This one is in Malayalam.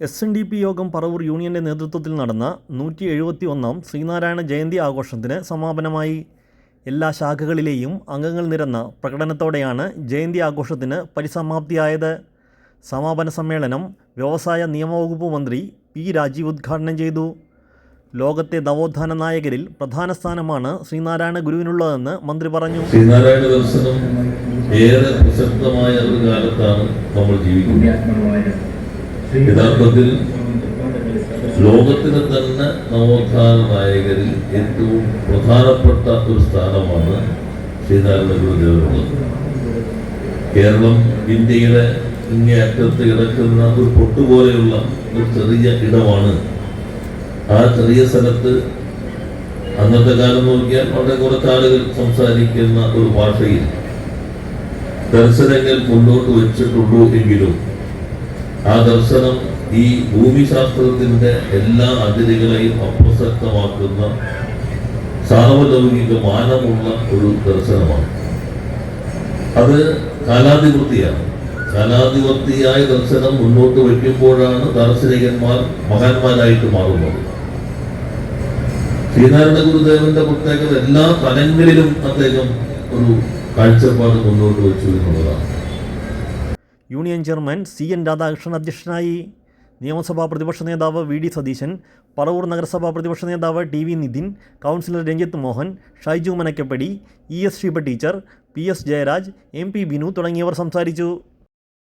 എസ് എൻ ഡി പി യോഗം പറവൂർ യൂണിയന്റെ നേതൃത്വത്തിൽ നടന്ന നൂറ്റി എഴുപത്തി ഒന്നാം ശ്രീനാരായണ ജയന്തി ആഘോഷത്തിന് സമാപനമായി. എല്ലാ ശാഖകളിലെയും അംഗങ്ങൾ നിരന്ന പ്രകടനത്തോടെയാണ് ജയന്തി ആഘോഷത്തിന് പരിസമാപ്തിയായത്. സമാപന സമ്മേളനം വ്യവസായ നിയമവകുപ്പ് മന്ത്രി പി രാജീവ് ഉദ്ഘാടനം ചെയ്തു. ലോകത്തെ നവോത്ഥാന നായകരിൽ പ്രധാന സ്ഥാനമാണ് ശ്രീനാരായണ ഗുരുവിനുള്ളതെന്ന് മന്ത്രി പറഞ്ഞു. ശ്രീനാരായണ ദർശനം ഏറെ പ്രസക്തമായ ഒരു കാലത്താണ് നമ്മൾ ജീവിക്കുന്നത്. യഥാർത്ഥത്തിൽ ലോകത്തിന് തന്നെ നവോത്ഥാന നായകരിൽ ഏറ്റവും പ്രധാനപ്പെട്ട ഒരു സ്ഥാനമാണ് ശ്രീനാരായണ ഗുരുദേവനുള്ളത് കേരളം ഇന്ത്യയുടെ ഇങ്ങേ അറ്റത്ത് കിടക്കുന്ന ഒരു പൊട്ടുപോലെയുള്ള ഒരു ചെറിയ ഇടമാണ്. ആ ചെറിയ സ്ഥലത്ത് അന്നത്തെ കാലം നോക്കിയാൽ വളരെ കുറച്ച് ആളുകൾ സംസാരിക്കുന്ന ഒരു ഭാഷയിൽ ദർശനങ്ങൾ മുന്നോട്ട് വെച്ചിട്ടുള്ളൂ എങ്കിലും ആ ദർശനം ഈ ഭൂമിശാസ്ത്രത്തിന്റെ എല്ലാ അതിരുകളെയും അപ്രസക്തമാക്കുന്ന സാർവലൗകിക മാനമുള്ള ഒരു ദർശനമാണ്. അത് കാലാധിപത്യമാണ്. കാലാധിപത്യമായ ദർശനം മുന്നോട്ട് വയ്ക്കുമ്പോഴാണ് ദാർശനികന്മാർ മഹാന്മാരായിട്ട് മാറുന്നത്. ശ്രീനാരായണ ഗുരുദേവന്റെ പ്രത്യേകത എല്ലാ തലങ്ങളിലും അദ്ദേഹം ഒരു കാഴ്ചപ്പാട് മുന്നോട്ട് വെച്ചു എന്നുള്ളതാണ്. Union chairman C N Radhakrishnan അധ്യക്ഷനായി. നിയമസഭാ പ്രതിപക്ഷ നേതാവ് വി ഡി സതീശൻ പറവൂർ നഗരസഭാ പ്രതിപക്ഷ നേതാവ് T V Nithin councillor Ranjith Mohan Shaiju Manakkappadi E S Shiva teacher P S Jayaraj M P Binu തുടങ്ങിയവർ സംസാരിച്ചു.